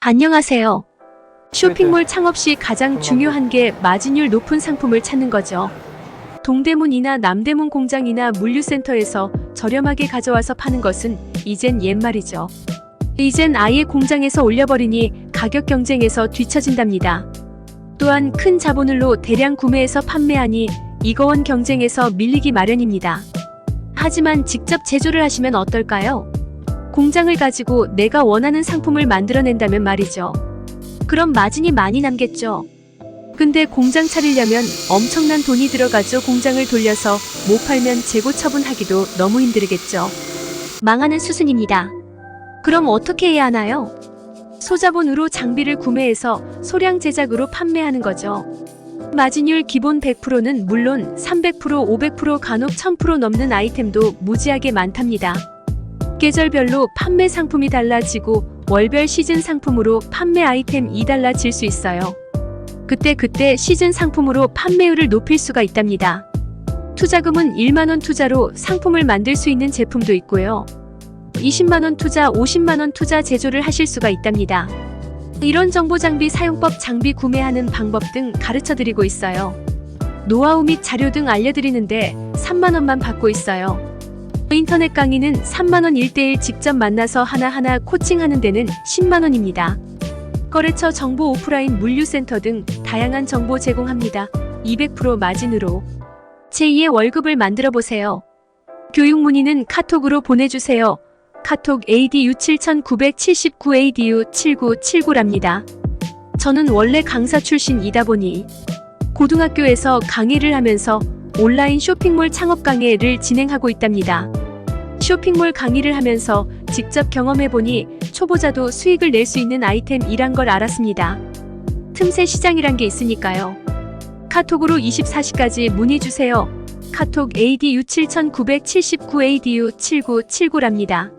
안녕하세요. 쇼핑몰 창업 시 가장 중요한 게 마진율 높은 상품을 찾는 거죠. 동대문이나 남대문 공장이나 물류센터에서 저렴하게 가져와서 파는 것은 이젠 옛말이죠. 이젠 아예 공장에서 올려버리니 가격 경쟁에서 뒤처진답니다. 또한 큰 자본을로 대량 구매해서 판매하니 이거원 경쟁에서 밀리기 마련입니다. 하지만 직접 제조를 하시면 어떨까요? 공장을 가지고 내가 원하는 상품을 만들어낸다면 말이죠. 그럼 마진이 많이 남겠죠. 근데 공장 차리려면 엄청난 돈이 들어가죠. 공장을 돌려서 못 팔면 재고 처분하기도 너무 힘들겠죠. 망하는 수순입니다. 그럼 어떻게 해야 하나요? 소자본으로 장비를 구매해서 소량 제작으로 판매하는 거죠. 마진율 기본 100%는 물론 300%, 500% 간혹 1000% 넘는 아이템도 무지하게 많답니다. 계절별로 판매 상품이 달라지고 월별 시즌 상품으로 판매 아이템이 달라질 수 있어요. 그때 그때 시즌 상품으로 판매율을 높일 수가 있답니다. 투자금은 1만원 투자로 상품을 만들 수 있는 제품도 있고요. 20만원 투자, 50만원 투자 제조를 하실 수가 있답니다. 이런 정보 장비 사용법 장비 구매하는 방법 등 가르쳐 드리고 있어요. 노하우 및 자료 등 알려드리는데 3만원만 받고 있어요. 인터넷 강의는 3만원 1대1 직접 만나서 하나하나 코칭하는 데는 10만원입니다. 거래처 정보 오프라인 물류센터 등 다양한 정보 제공합니다. 200% 마진으로 제2의 월급을 만들어 보세요. 교육 문의는 카톡으로 보내주세요. 카톡 ADU 7979 ADU 7979랍니다. 저는 원래 강사 출신이다 보니 고등학교에서 강의를 하면서 온라인 쇼핑몰 창업 강의를 진행하고 있답니다. 쇼핑몰 강의를 하면서 직접 경험해보니 초보자도 수익을 낼 수 있는 아이템이란 걸 알았습니다. 틈새 시장이란 게 있으니까요. 카톡으로 24시까지 문의주세요. 카톡 ADU 7979 ADU 7979랍니다.